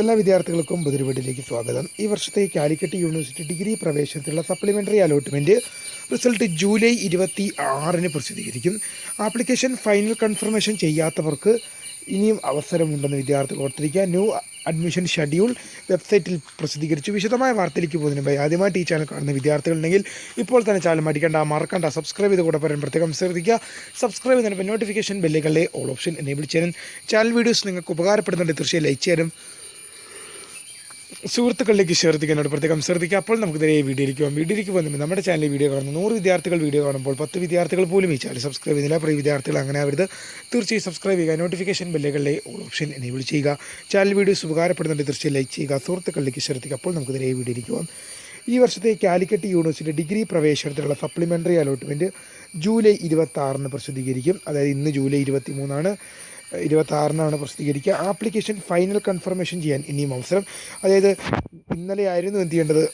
എല്ലാ വിദ്യാർത്ഥികൾക്കും ബുധുരുവീട്ടിലേക്ക് സ്വാഗതം. ഈ വർഷത്തെ കാലിക്കറ്റ് യൂണിവേഴ്സിറ്റി ഡിഗ്രി പ്രവേശനത്തിലുള്ള സപ്ലിമെന്ററി അലോട്ട്മെന്റ് റിസൾട്ട് ജൂലൈ ഇരുപത്തി ആറിന് പ്രസിദ്ധീകരിക്കും. ആപ്ലിക്കേഷൻ ഫൈനൽ കൺഫർമേഷൻ ചെയ്യാത്തവർക്ക് ഇനിയും അവസരമുണ്ടെന്ന് വിദ്യാർത്ഥികൾ ഓർത്തിരിക്കുക. ന്യൂ അഡ്മിഷൻ ഷെഡ്യൂൾ വെബ്സൈറ്റിൽ പ്രസിദ്ധീകരിച്ചു. വിശദമായ വാർത്തയിലേക്ക് പോകുന്നതിന് മുമ്പ് ആദ്യമായിട്ട് ഈ ചാനൽ കാണുന്ന വിദ്യാർത്ഥികളുണ്ടെങ്കിൽ ഇപ്പോൾ തന്നെ ചാനൽ മടിക്കേണ്ട മറക്കണ്ട സബ്സ്ക്രൈബ് ചെയ്ത് കൂടെ പറയാൻ പ്രത്യേകം ശ്രദ്ധിക്കുക. സബ്സ്ക്രൈബ് ചെയ്യുന്നതിന് നോട്ടിഫിക്കേഷൻ ബെല്ലുകളെ ഓൾ ഓപ്ഷൻ എനേബിൾ ചെയ്യാനും ചാനൽ വീഡിയോസ് നിങ്ങൾക്ക് ഉപകാരപ്പെടുന്നുണ്ട് തീർച്ചയായും ലൈക്ക് ചെയ്യാനും സുഹൃത്തുക്കളിലേക്ക് ഷെയർ ചെയ്യാനോട് പ്രത്യേകം ശ്രദ്ധിക്കുക. അപ്പോൾ നമുക്ക് ഇതേ വീഡിയോയിലേക്ക് പോകാം. വീഡിയോയിലേക്ക് പോകുമ്പോൾ നമ്മുടെ ചാനലിൽ വീഡിയോ കാണുന്ന നൂറ് വിദ്യാർത്ഥികൾ വീഡിയോ കാണുമ്പോൾ പത്ത് വിദ്യാർത്ഥികൾ പോലും ഈ ചാനൽ സബ്സ്ക്രൈബ് ചെയ്യുന്നില്ല. പ്രിയ വിദ്യാർത്ഥികൾ അങ്ങനെ അവരുത് തീർച്ചയായും സബ്സ്ക്രൈബ് ചെയ്യുക. നോട്ടിഫിക്കേഷൻ ബെല്ലുകളിലെ ഓപ്ഷൻ എനേബിൾ ചെയ്യുക. ചാനൽ വീഡിയോസ് ഉപകാരപ്പെടുന്നുണ്ട്. തീർച്ചയായും ലൈക്ക് ചെയ്യുക. സുഹൃത്തുക്കളിലേക്ക് ചെയ്യുക. അപ്പോൾ നമുക്ക് ഇതേ വീഡിയോയിലേക്ക് പോകാം. ഈ വർഷത്തെ കാലിക്കറ്റ് യൂണിവേഴ്സിറ്റി ഡിഗ്രി പ്രവേശനത്തിനുള്ള സപ്ലിമെന്ററി അലോട്ട്മെന്റ് ജൂലൈ ഇരുപത്തി ആറിന് പ്രസിദ്ധീകരിക്കും. അതായത് ഇന്ന് ജൂലൈ ഇരുപത്തി മൂന്നാണ് ഇരുപത്തി ആറിനാണ് പ്രസിദ്ധീകരിക്കുക. ആപ്ലിക്കേഷൻ ഫൈനൽ കൺഫർമേഷൻ ചെയ്യാൻ ഇനിയും അവസരം. അതായത് ഇന്നലെ ആയിരുന്നു എന്ത് ചെയ്യേണ്ടത്?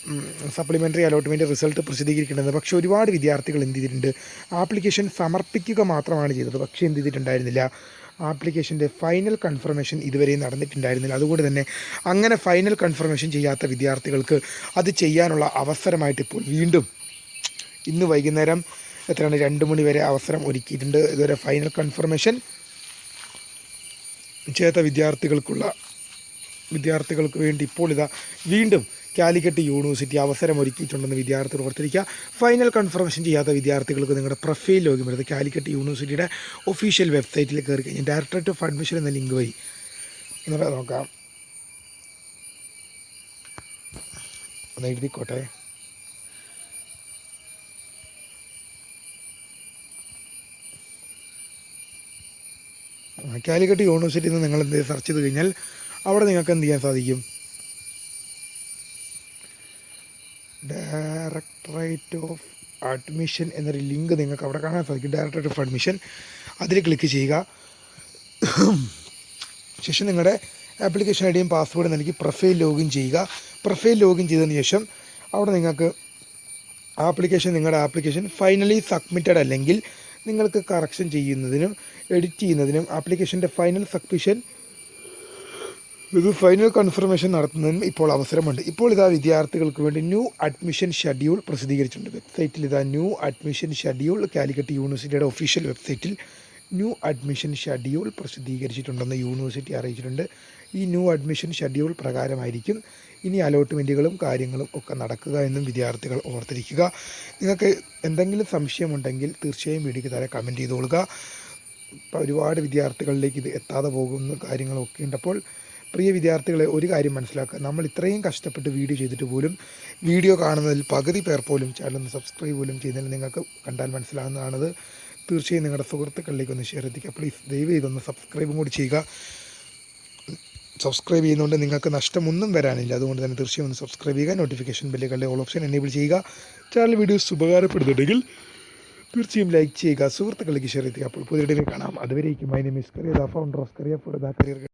സപ്ലിമെന്ററി അലോട്ട്മെന്റ് റിസൾട്ട് പ്രസിദ്ധീകരിക്കേണ്ടത്. പക്ഷേ ഒരുപാട് വിദ്യാർത്ഥികൾ എന്ത് ചെയ്തിട്ടുണ്ട്? ആപ്ലിക്കേഷൻ സമർപ്പിക്കുക മാത്രമാണ് ചെയ്തത്. പക്ഷേ എന്ത് ചെയ്തിട്ടുണ്ടായിരുന്നില്ല. ആപ്ലിക്കേഷന്റെ ഫൈനൽ കൺഫർമേഷൻ ഇതുവരെ നടന്നിട്ടുണ്ടായിരുന്നില്ല. അതുകൊണ്ട് തന്നെ അങ്ങനെ ഫൈനൽ കൺഫർമേഷൻ ചെയ്യാത്ത വിദ്യാർത്ഥികൾക്ക് അത് ചെയ്യാനുള്ള അവസരമായിട്ട് ഇപ്പോൾ വീണ്ടും ഇന്ന് വൈകുന്നേരം എത്രയാണ്? രണ്ട് മണി വരെ അവസരം ഒരുക്കിയിട്ടുണ്ട്. ഇതുവരെ ഫൈനൽ കൺഫർമേഷൻ ചേത്ത വിദ്യാർത്ഥികൾക്കുള്ള വിദ്യാർത്ഥികൾക്ക് വേണ്ടി ഇപ്പോൾ ഇതാ വീണ്ടും കാലിക്കറ്റ് യൂണിവേഴ്സിറ്റി അവസരം ഒരുക്കിയിട്ടുണ്ടെന്ന് വിദ്യാർത്ഥികൾ ഓർത്തിരിക്കുക. ഫൈനൽ കൺഫർമേഷൻ ചെയ്യാത്ത വിദ്യാർത്ഥികൾക്ക് നിങ്ങളുടെ പ്രൊഫൈൽ ലോഗിൻ വരുന്നത് കാലിക്കറ്റ് യൂണിവേഴ്സിറ്റിയുടെ ഒഫീഷ്യൽ വെബ്സൈറ്റിൽ കയറി കഴിഞ്ഞാൽ ഡയറക്ടറേറ്റ് ഓഫ് അഡ്മിഷൻ എന്ന ലിങ്ക് വഴി. എന്നിട്ട് നോക്കാം. ഒന്ന് എഴുതിക്കോട്ടെ. കാലിക്കറ്റ് യൂണിവേഴ്സിറ്റിയിൽ നിന്ന് നിങ്ങൾ എന്ത് സെർച്ച് ചെയ്ത് കഴിഞ്ഞാൽ അവിടെ നിങ്ങൾക്ക് എന്ത് ചെയ്യാൻ സാധിക്കും? ഡയറക്ടറേറ്റ് ഓഫ് അഡ്മിഷൻ എന്നൊരു ലിങ്ക് നിങ്ങൾക്ക് അവിടെ കാണാൻ സാധിക്കും. ഡയറക്ടറേറ്റ് ഓഫ് അഡ്മിഷൻ അതിൽ ക്ലിക്ക് ചെയ്യുക. ശേഷം നിങ്ങളുടെ ആപ്ലിക്കേഷൻ ഐ ഡിയും പാസ്വേഡും നൽകി പ്രൊഫൈൽ ലോഗിൻ ചെയ്യുക. പ്രൊഫൈൽ ലോഗിൻ ചെയ്തതിന് ശേഷം അവിടെ നിങ്ങൾക്ക് ആപ്ലിക്കേഷൻ നിങ്ങളുടെ ആപ്ലിക്കേഷൻ ഫൈനലി സബ്മിറ്റഡ് അല്ലെങ്കിൽ നിങ്ങൾക്ക് കറക്ഷൻ ചെയ്യുന്നതിനും എഡിറ്റ് ചെയ്യുന്നതിനും ആപ്ലിക്കേഷന്റെ ഫൈനൽ സബ്മിഷൻ ഇത് ഫൈനൽ കൺഫർമേഷൻ നടത്തുന്നതിനും ഇപ്പോൾ അവസരമുണ്ട്. ഇപ്പോൾ ഇതാ വിദ്യാർത്ഥികൾക്ക് വേണ്ടി ന്യൂ അഡ്മിഷൻ ഷെഡ്യൂൾ പ്രസിദ്ധീകരിച്ചിട്ടുണ്ട്. വെബ്സൈറ്റിൽ ഇതാ ന്യൂ അഡ്മിഷൻ ഷെഡ്യൂൾ കാലിക്കറ്റ് യൂണിവേഴ്സിറ്റിയുടെ ഒഫീഷ്യൽ വെബ്സൈറ്റിൽ ന്യൂ അഡ്മിഷൻ ഷെഡ്യൂൾ പ്രസിദ്ധീകരിച്ചിട്ടുണ്ടെന്ന് യൂണിവേഴ്സിറ്റി അറിയിച്ചിട്ടുണ്ട്. ഈ ന്യൂ അഡ്മിഷൻ ഷെഡ്യൂൾ പ്രകാരമായിരിക്കും ഇനി അലോട്ട്മെന്റുകളും കാര്യങ്ങളും ഒക്കെ നടക്കുക എന്നും വിദ്യാർത്ഥികൾ ഓർത്തിരിക്കുക. നിങ്ങൾക്ക് എന്തെങ്കിലും സംശയമുണ്ടെങ്കിൽ തീർച്ചയായും വീഡിയോക്ക് താഴെ കമന്റ് ഇപ്പോൾ ഒരുപാട് വിദ്യാർത്ഥികളിലേക്ക് ഇത് എത്താതെ പോകുന്ന കാര്യങ്ങളൊക്കെ ഉണ്ടപ്പോൾ പ്രിയ വിദ്യാർത്ഥികളെ ഒരു കാര്യം മനസ്സിലാക്കുക. നമ്മൾ ഇത്രയും കഷ്ടപ്പെട്ട് വീഡിയോ ചെയ്തിട്ട് പോലും വീഡിയോ കാണുന്നതിൽ പകുതി പേർ പോലും ചാനൽ സബ്സ്ക്രൈബ് പോലും ചെയ്യുന്നതിൽ നിങ്ങൾക്ക് കണ്ടാൽ മനസ്സിലാകുന്നതാണത് തീർച്ചയായും നിങ്ങളുടെ സുഹൃത്തുക്കളിലേക്ക് ഒന്ന് ഷെയർ എത്തിക്കുക. പ്ലീസ് ദയവ് ചെയ്തൊന്ന് സബ്സ്ക്രൈബും കൂടി ചെയ്യുക. സബ്സ്ക്രൈബ് ചെയ്യുന്നതുകൊണ്ട് നിങ്ങൾക്ക് നഷ്ടമൊന്നും വരാനില്ല. അതുകൊണ്ട് തന്നെ തീർച്ചയായും ഒന്ന് സബ്സ്ക്രൈബ് ചെയ്യുക. നോട്ടിഫിക്കേഷൻ ബില്ലുകളുടെ ഓൾ ഓപ്ഷൻ എനേബിൾ ചെയ്യുക. ചാനൽ വീഡിയോസ് ഉപകാരപ്പെടുന്നുണ്ടെങ്കിൽ തീർച്ചയായും ലൈക്ക് ചെയ്യുക. സുഹൃത്തുക്കളിലേക്ക് ഷെയർ ചെയ്യുക അപ്പോൾ പുതിയ കാണാം. അതുവരേക്കും. My name Kariya the founder of Kariya food the career